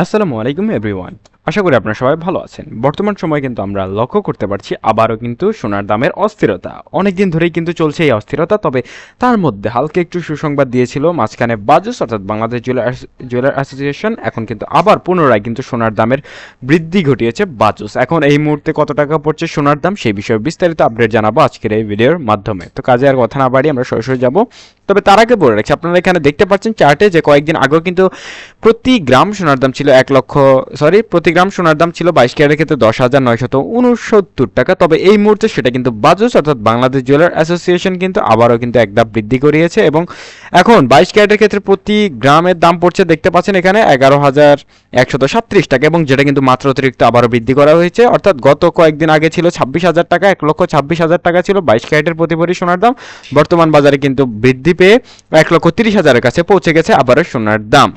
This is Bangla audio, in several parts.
আসসালামু আলাইকুম এভরিওয়ান আশা করি আপনারা সবাই ভালো আছেন। বর্তমান সময় কিন্তু আমরা লক্ষ্য করতে পারছি, আবারও কিন্তু সোনার দামের অস্থিরতা। অনেকদিন ধরেই কিন্তু চলছে এই অস্থিরতা, তবে তার মধ্যে হালকা একটু সুসংবাদ দিয়েছিল মাঝখানে বাজুস অর্থাৎ বাংলাদেশ জুয়েলার জুয়েলার অ্যাসোসিয়েশন। এখন কিন্তু আবার পুনরায় কিন্তু সোনার দামের বৃদ্ধি ঘটিয়েছে বাজুস এখন এই মুহূর্তে কত টাকা পড়ছে সোনার দাম, সেই বিষয়ে বিস্তারিত আপডেট জানাব আজকের এই ভিডিওর মাধ্যমে। তো কাজে আর কথা না বাড়ি আমরা সরাসরি যাব তবে তার আগে বলে রাখছি আপনারা এখানে দেখতে পাচ্ছেন চার্টে যে কয়েকদিন আগেও কিন্তু প্রতি গ্রাম সোনার দাম ছিল এক লক্ষ সরি প্রতি গ্রাম সোনার দাম ছিল বাইশ ক্যারেটের ক্ষেত্রে দশ হাজার নয়শত উনসত্তর টাকা। তবে এই মুহূর্তে সেটা কিন্তু বাজুস অর্থাৎ বাংলাদেশ জুয়েলার অ্যাসোসিয়েশন কিন্তু আবারও কিন্তু এক ধাপ বৃদ্ধি করিয়েছে এবং এখন বাইশ ক্যারেটের ক্ষেত্রে প্রতি গ্রামের দাম পড়ছে, দেখতে পাচ্ছেন এখানে এগারো হাজার একশত সাত্রিশ টাকা এবং যেটা কিন্তু মাত্র অতিরিক্ত আবারও বৃদ্ধি করা হয়েছে। অর্থাৎ গত কয়েকদিন আগে ছিল ছাব্বিশ হাজার টাকা, এক লক্ষ ছাব্বিশ হাজার টাকা ছিল বাইশ ক্যারেটের প্রতি ভরি সোনার দাম। বর্তমান বাজারে কিন্তু বৃদ্ধি পেয়ে এক লক্ষ তিরিশ হাজারের কাছে পৌঁছে গেছে আবারও সোনার দাম।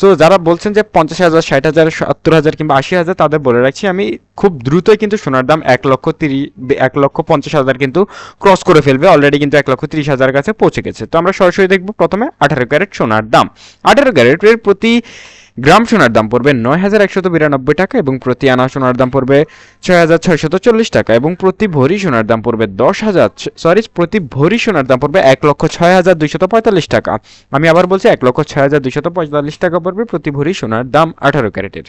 সো যারা বলছেন যে পঞ্চাশ হাজার, ষাট হাজার, সত্তর হাজার কিংবা আশি হাজার, তাদের বলে রাখছি, আমি খুব দ্রুতই কিন্তু সোনার দাম এক লক্ষ তিরিশ এক লক্ষ পঞ্চাশ হাজার কিন্তু ক্রস করে ফেলবে। অলরেডি কিন্তু এক লক্ষ তিরিশ হাজার কাছে পৌঁছে গেছে। তো আমরা সরাসরি দেখব প্রথমে আঠারো ক্যারেট সোনার দাম। আঠারো ক্যারেটের প্রতি গ্রাম সোনার দাম পড়বে নয় হাজার একশত বিরানব্বই টাকা এবং প্রতি আনা সোনার দাম পড়বে ছয় হাজার ছয়শত চল্লিশ টাকা এবং প্রতি ভরি সোনার দাম পড়বে দশ হাজার সরি প্রতি ভরি সোনার দাম পড়বে এক লক্ষ ছয় হাজার দুইশত পঁয়তাল্লিশ টাকা। আমি আবার বলছি এক লক্ষ ছয় হাজার দুইশত পঁয়তাল্লিশ টাকা পড়বে প্রতি ভরি সোনার দাম আঠারো ক্যারেটের।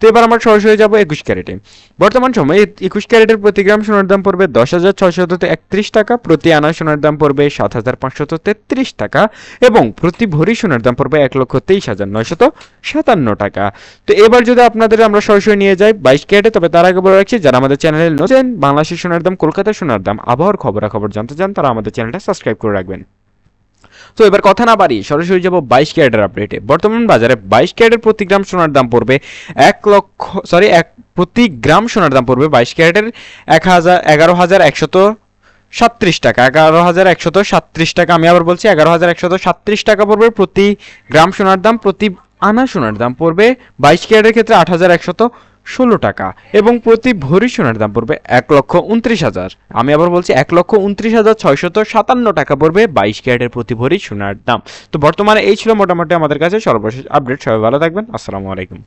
তো এবার আমরা সরাসরি যাব একুশ ক্যারেটে। বর্তমান সময়ে একুশ ক্যারেটের প্রতি গ্রাম সোনার দাম পড়বে দশ হাজার ছয়শত একত্রিশ টাকা, প্রতি আনা সোনার দাম পড়বে সাত হাজার পাঁচশত তেত্রিশ টাকা এবং প্রতি ভরি সোনার দাম পড়বে এক লক্ষ তেইশ হাজার নয়শত সাতান্ন টাকা। তো এবার যদি আপনাদের আমরা সরাসরি নিয়ে যাই বাইশ ক্যারেটে, তবে তার আগে বলে রাখছি, যারা আমাদের চ্যানেলে নতুন, বাংলাদেশের সোনার দাম কলকাতার সোনার দাম, আবহাওয়ার খবরাখবর জানতে চান, তারা আমাদের চ্যানেলটা সাবস্ক্রাইব করে রাখবেন। তো এবার কথা না বাড়ি সরাসরি যাব বাইশ ক্যারেটের আপডেটে বর্তমান বাজারে বাইশ ক্যারেটের প্রতি গ্রাম সোনার দাম পড়বে এক লক্ষ সরি এক, প্রতি গ্রাম সোনার দাম পড়বে বাইশ ক্যারেটের এক হাজার, এগারো হাজার একশত সাত্রিশ টাকা। এগারো হাজার একশত সাত্রিশ টাকা, আমি আবার বলছি, এগারো হাজার একশত সাত্রিশ টাকা পড়বে প্রতি গ্রাম সোনার দাম, প্রতি আনা সোনার দাম পড়বে বাইশ ক্যারেটের ক্ষেত্রে আট হাজার একশত ষোলো টাকা এবং প্রতি ভরি সোনার দাম পড়বে এক লক্ষ উনত্রিশ হাজার। আমি আবার বলছি, এক লক্ষ উনত্রিশ হাজার ছয়শত সাতান্ন টাকা পড়বে বাইশ ক্যারেটের প্রতি ভরি সোনার দাম। তো বর্তমানে এই ছিল মোটামুটি আমাদের কাছে। সর্বশেষ আপডেট। সবাই ভালো থাকবেন। আসসালামু আলাইকুম।